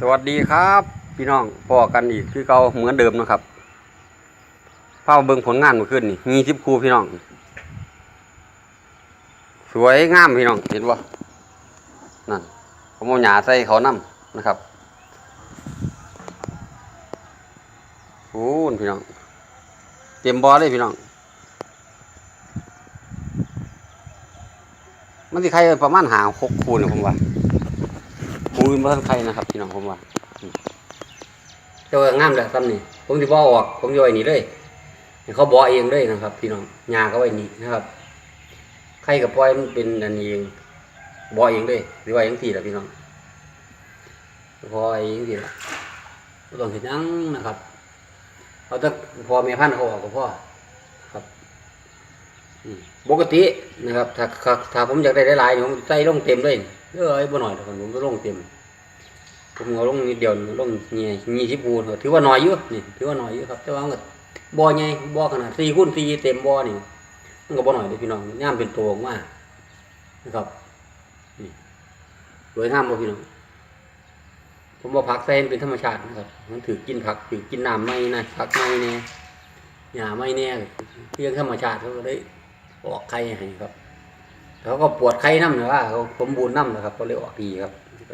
สวัสดีครับ พี่น้องพอกันอีกคือเก่าเหมือนเดิมนะครับพามาเบิ่งผลงานมื่อคืนนี่มีทิปคูพี่น้อง สวยงามพี่น้องเห็นบ่นั่นผมเอาหญ้าใส่เขานํนะครับโอ้พี่น้อง เตรียมบอเลยพี่น้อง มันสิใครประมาณหาหกคูณนะผมว่า ปูนบ่ทันใครนะครับพี่น้องผมว่าเจ้างามแหละซ้ำนี่ผมสิบ่อออก ผมสิไว้นี่เลยเขาบ่เองเลยนะครับ พี่น้องหญ้าไว้นี่นะครับใครก็ปล่อยมันเป็นอันเองบ่เองเลยหรือว่าจังซี่ละพี่น้องพอเองจังซี่ละต้องเฮ็ดหยังนะครับ เอาแต่พอแม่พันธุ์เขาออกกับอืม ปกตินะครับ ถ้าถ้าผมอยากได้หลายๆผมใส่ลงเต็มเลยเอ้ยบ่น้อยผมก็ลงเต็ม ผมเอาลงนิดเดียวลงนี่ยี่สิบปูนถือว่าน้อยอยู่นี่ถือว่าน้อยอยู่ครับแต่ว่ามันก็บ่อใหญ่บ่อขนาดสี่คูณสี่เต็มบ่อนี่มันก็บ่น้อยเด้พี่น้องย่ามเป็นตัวออกนะครับนี่สวยงามบ่พี่น้องผมบ่ผักใส่มันเป็นธรรมชาตินะครับ มันถือกินผักถือกินน้ำไม่นะผักไม่แน่หญ้าไม่แน่เพียงธรรมชาติเขาได้ ออกไข่ให้ครับเขาก็ปวดไข้น้ำนะว่าเขาสมบูรณ์น้ำนะครับเขาเลยออกดีครับ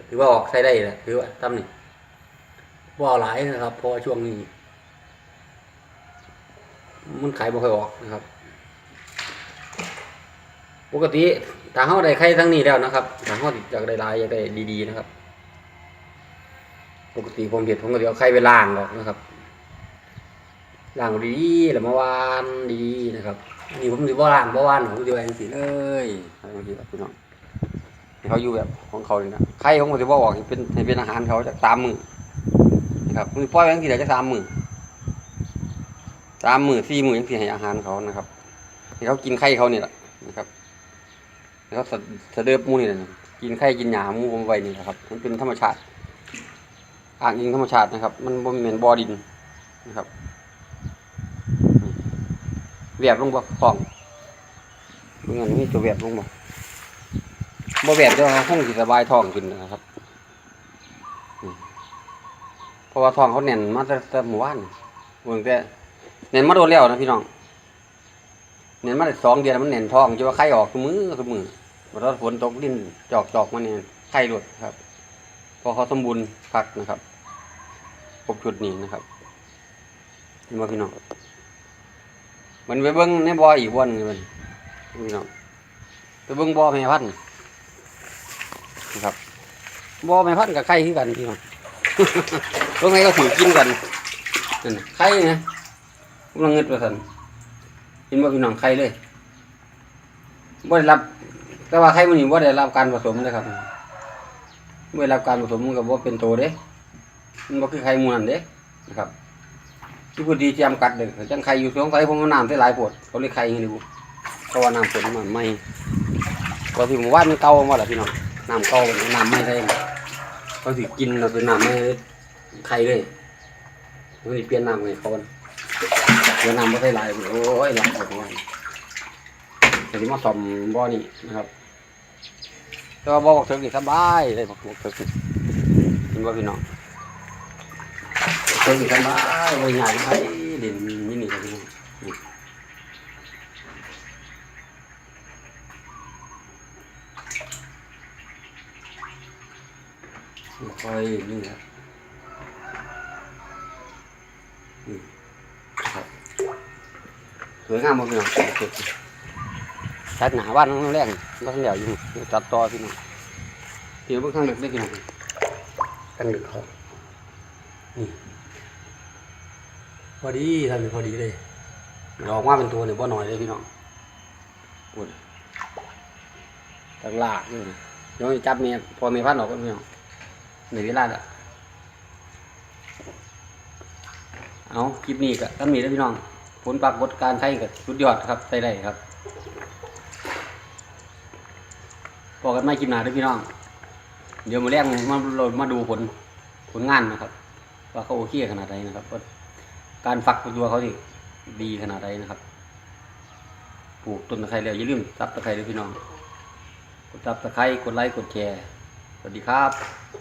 ถือว่าออกใช้ได้แหละถือว่าตั้มนี่ว่าเอหลายนะครับ พอช่วงนี้ มันขายบ่ค่อยออกนะครับ ปกติถ้าเขาได้ไข่ทั้งนี้แล้วนะครับถ้าเขาอยากได้ลายอยากได้ดีๆนะครับ ปกติผมเห็นผมก็จะเอาไข่ไปล้างออกนะครับล้างดีๆแล้วมาวานดีนะครับ นี่ผมสิบ่ล้างบ่วานผมสิไว้จังซี่เลยไว้จังซี่พี่น้องเขาอยู่แบบของเขาเลยนะไข่ของผมสิบ่ออกเป็นให้เป็นอาหารเขาจากสามมื้อนะครับมือปล่อยไว้จังซี่ได้จักสามมื้อสามมื้อสี่มื้อจังซี่ให้อาหารเขานะครับให้เขากินไข่เขานี่แหละนะครับให้เขาสะเดิบหมูนี่แหละกินไข่กินหญ้ามูผมไว้นี่แหละครับ มันเป็นธรรมชาติอ้างอิงธรรมชาตินะครับ มันบ่แม่นบ่อดินนะครับ เวียบลงบ่ฟองมื่อนี้จะเวียบลงบ่บ่เวียบจะคงสิสบายท้องขึ้นนะครับเพราะว่าท้องเขาแน่นมาแต่หมู่บ้านเบิ่งแต่แน่นมาโดนแล้วนะพี่น้องแน่นมาได้สองเดือนมันแน่นท้องจะว่าไข้ออกทุกมือทุกมือบ่ตอนฝนตกลิ้นจอกจอกมาเนี่ยไข้หลุดครับ พอเขาสมบูรณ์พักนะครับครบชุดนี้นะครับเห็นบ่พี่น้อง มันไปเบิ้งในบ่ออีกวันมันพี่น้องไปเบิ้งบ่อแม่พันธุ์นะครับบ่อแม่พันธุ์กับไข่คือกันพี่น้องตรงไหนก็ถือกินกันนั่นไข่นะกำลังเงิดไปสันกินบ่พี่น้องไข่เลยบ่ได้รับ แต่ว่าไข่มันนี่บ่ได้รับการผสมเลยครับบ่ได้รับการผสมมันก็บ่เป็นโตเด้มันบ่คือไข่มูนันเด้นะครับ ที่พูดดีจำกัดเลยจังใครอยู่สงสัยผมเอาน้ำใส่หลายปวดเขาเลยใครให้ดูเพราะว่าน้ำฝนมันไม่ก็ที่หมู่านมันเก่ามาแหละพี่น้องน้ำเก่าน้ำไม่ใช่เขาสิกินเราเป็นน้ำไม่ใครเลยเขาสิเปลี่ยนน้ำให้เขากันเปลี่ยนน้ำไม่ใช่หลายโอ้ยหลับหมดวันแต่ที่มาซ่อมบ่อนี่นะครับแต่ว่าบ่อกเถิกนี่สบายเลยบอกบอกเถิกนี่เห็นว่าพี่น้อง เพิ่งกันมาไว้ใหญ่ไปเด่นนี่นี่ครับพี่น้องค่อยนี่ครับนี่ครับสวยงามมากพี่น้องตัดหนาบ้านน้องแรกบ้านเหลียวอยู่ตัดต่อพี่น้องเดี๋ยวเพิ่งข้างดึกได้พี่น้องข้างดึกเขานี่ พอดีทำเป็นพอดีเลยออกมาเป็นตัวเนี่ยบ่หน่อยเลยพี่น้องปวดตั้งลากนี่เดี๋ยวจับเมียพอเมียพันออกก็พี่น้องในเวลาละเอาคลิปนี้ก็ตั้งมีแล้วพี่น้อง ผลปรากฏการใช้กับสุดยอดครับใส่ได้ครับบอกกันไม่คลิปหนาด้วยพี่น้อง เดี๋ยวมาแรกมาเรามาดูผลผลงานนะครับ ว่าเขาโอเคขนาดไหนนะครับ การฝักตัวเขานี่ดีขนาดไหนนะครับ ปลูกต้นตะไคร้แล้วอย่าลืมซับตะไคร้ด้วยพี่น้อง กดซับตะไคร้กดไลค์กดแชร์ สวัสดีครับ